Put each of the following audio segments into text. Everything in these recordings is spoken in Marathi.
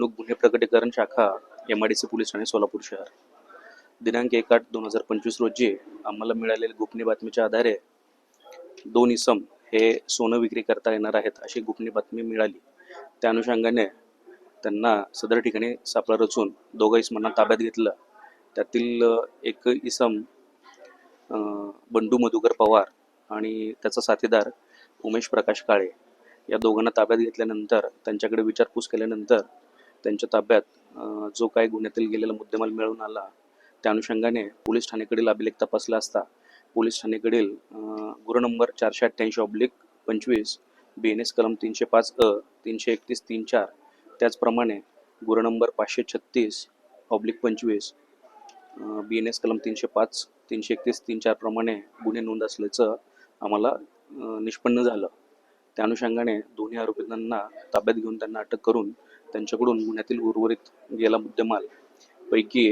नेमणूक गुन्हे प्रकटीकरण शाखा M I D C police Thane Solapur शहर. दिनांक एक आठ दोन हजार पंचवीस रोजी आम्हाला मिळालेल्या गोपनीय बातमीच्या आधारे दोन इसम हे सोनं विक्री करता येणार आहेत अशी गोपनीय बातमी मिळाली. त्या अनुषंगाने त्यांना सदर ठिकाणी सापळा रचून दोघं इसमांना ताब्यात घेतलं. त्यातील एक इसम बंडू मधुकर पवार आणि त्याचा साथीदार उमेश प्रकाश काळे या दोघांना ताब्यात घेतल्यानंतर त्यांच्याकडे विचारपूस केल्यानंतर त्यांच्या ताब्यात जो काही गुन्ह्यातील गेलेला मुद्देमाल मिळून आला त्या अनुषंगाने पोलीस ठाणेकडील अभिलेख तपासला असता पोलीस ठाणेकडील अ, गुन्हा नंबर चारशे अठ्ठ्याऐंशी ऑब्लिक पंचवीस बी एन एस कलम तीनशे पाच अ तीनशे एकतीस तीन चार त्याचप्रमाणे गुन्हा नंबर पाचशे छत्तीस ऑब्लिक पंचवीस बी एन एस कलम तीनशे पाच तीनशे एकतीस तीन चारप्रमाणे गुन्हे नोंद असल्याचं आम्हाला निष्पन्न झालं. त्या अनुषंगाने दोन्ही आरोपींना ताब्यात घेऊन त्यांना अटक करून त्यांच्याकडून गुन्ह्यातील उर्वरित गेला मुद्देमाल पैकी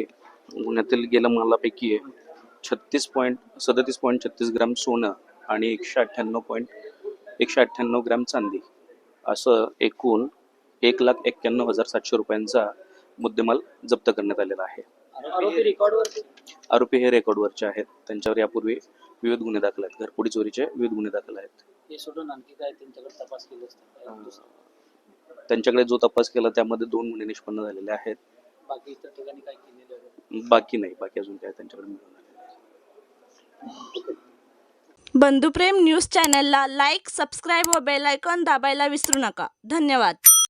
गुन्ह्यातील गेल्या मालापैकी छत्तीस पॉईंट सदतीस पॉईंट छत्तीस ग्रॅम सोनं आणि एकशे अठ्ठ्याण्णव पॉईंट एकशे अठ्ठ्याण्णव ग्रॅम चांदी असं एकूण एक लाख एक्क्याण्णव हजार सातशे रुपयांचा मुद्देमाल जप्त करण्यात आलेला आहे. आरोपी हे रेकॉर्डवरचे आहेत. त्यांच्यावर यापूर्वी विविध गुन्हे दाखल आहेत. घरपोडी चोरीचे विविध गुन्हे दाखल आहेत. हे सोडून आणखी काय त्यांच्याकडे तपास केले असतात त्यांच्याकडे जो तपास केला त्यामध्ये दोन गुन्हे निष्पन्न झालेले आहेत. बाकी इतर ठिकाणी काय केलेलं आहे? बाकी नाही बाकी अजून काय त्यांच्याकडे मिळून आलेलं. बंधुप्रेम न्यूज चॅनलला लाईक सबस्क्राईब व बेल आयकॉन दाबायला विसरू नका. धन्यवाद.